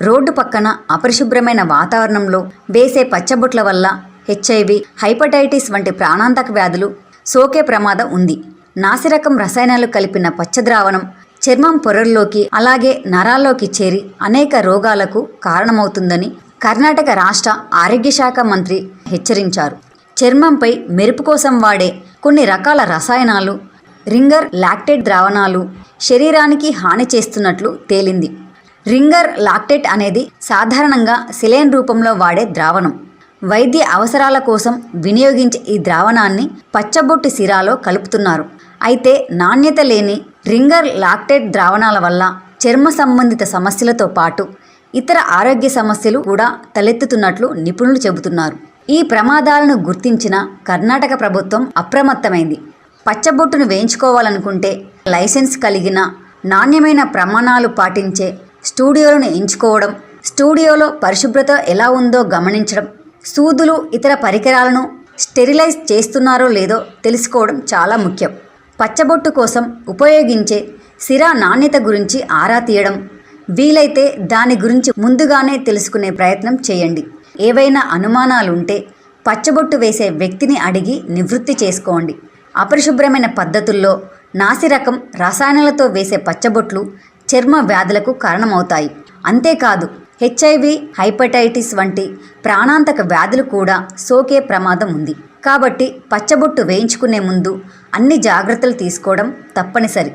Road పక్కన అపరిశుభ్రమైన వాతావరణంలో వేసే పచ్చబొట్ల వల్ల హెచ్ఐవి హైపటైటిస్ వంటి ప్రాణాంతక వ్యాధులు సోకే ప్రమాదం ఉంది. నాసిరకం రసాయనాలు కలిపిన పచ్చద్రావణం చర్మం పొరల్లోకి అలాగే నరాల్లోకి చేరి అనేక రోగాలకు కారణమవుతుందని కర్ణాటక రాష్ట్ర ఆరోగ్య శాఖ మంత్రి హెచ్చరించారు. చర్మంపై మెరుపు కోసం వాడే కొన్ని రకాల రసాయనాలు రింగర్ లాక్టేట్ ద్రావణాలు శరీరానికి హాని చేస్తున్నట్లు తేలింది. రింగర్ లాక్టేట్ అనేది సాధారణంగా సిలైన్ రూపంలో వాడే ద్రావణం. వైద్య అవసరాల కోసం వినియోగించే ఈ ద్రావణాన్ని పచ్చబొట్టు సిరాలో కలుపుతున్నారు. అయితే నాణ్యత లేని రింగర్ లాక్టేట్ ద్రావణాల వల్ల చర్మ సంబంధిత సమస్యలతో పాటు ఇతర ఆరోగ్య సమస్యలు కూడా తలెత్తుతున్నట్లు నిపుణులు చెబుతున్నారు. ఈ ప్రమాదాలను గుర్తించిన కర్ణాటక ప్రభుత్వం అప్రమత్తమైంది. పచ్చబొట్టును వేయించుకోవాలనుకుంటే లైసెన్స్ కలిగిన నాణ్యమైన ప్రమాణాలు పాటించే స్టూడియోలను ఎంచుకోవడం స్టూడియోలో పరిశుభ్రత ఎలా ఉందో గమనించడం సూదులు ఇతర పరికరాలను స్టెరిలైజ్ చేస్తున్నారో లేదో తెలుసుకోవడం చాలా ముఖ్యం. పచ్చబొట్టు కోసం ఉపయోగించే సిరా నాణ్యత గురించి ఆరా తీయడం వీలైతే దాని గురించి ముందుగానే తెలుసుకునే ప్రయత్నం చేయండి. ఏవైనా అనుమానాలుంటే పచ్చబొట్టు వేసే వ్యక్తిని అడిగి నివృత్తి చేసుకోండి. అపరిశుభ్రమైన పద్ధతుల్లో నాసిరకం రసాయనాలతో వేసే పచ్చబొట్లు చర్మ వ్యాధులకు కారణమవుతాయి. అంతేకాదు హెచ్ఐవి హైపటైటిస్ వంటి ప్రాణాంతక వ్యాధులు కూడా సోకే ప్రమాదం ఉంది. కాబట్టి పచ్చబొట్టు వేయించుకునే ముందు అన్ని జాగ్రత్తలు తీసుకోవడం తప్పనిసరి.